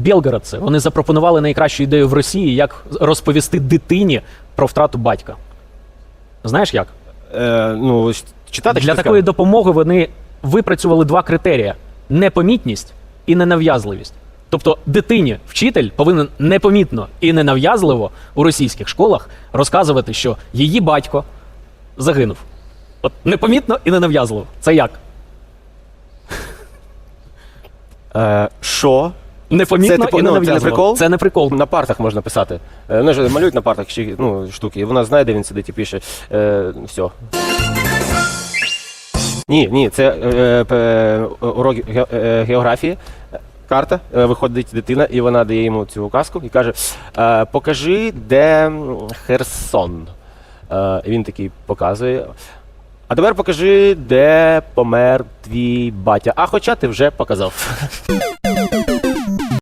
Білгородці вони запропонували найкращу ідею в Росії, як розповісти дитині про втрату батька. Знаєш як? Е, ну, читати Для такої допомоги вони випрацювали два критерії: непомітність і ненав'язливість. Тобто дитині вчитель повинен непомітно і ненав'язливо у російських школах розказувати, що її батько загинув. От непомітно і ненав'язливо. Це як? Е, Що? Непомітно Це, типу, і ну, це не прикол? Це не прикол. На партах можна писати. Е, Вони ж малюють на партах ще, ну, штуки, і вона знає, де він сидить і пише. Е, все. Ні, ні, це е, е, урок ге- е, географії. Карта, е, виходить дитина, і вона дає йому цю указку і каже: е, покажи, де м, Херсон. Е, і він такий показує. А тепер покажи, де помер твій батя. А хоча ти вже показав.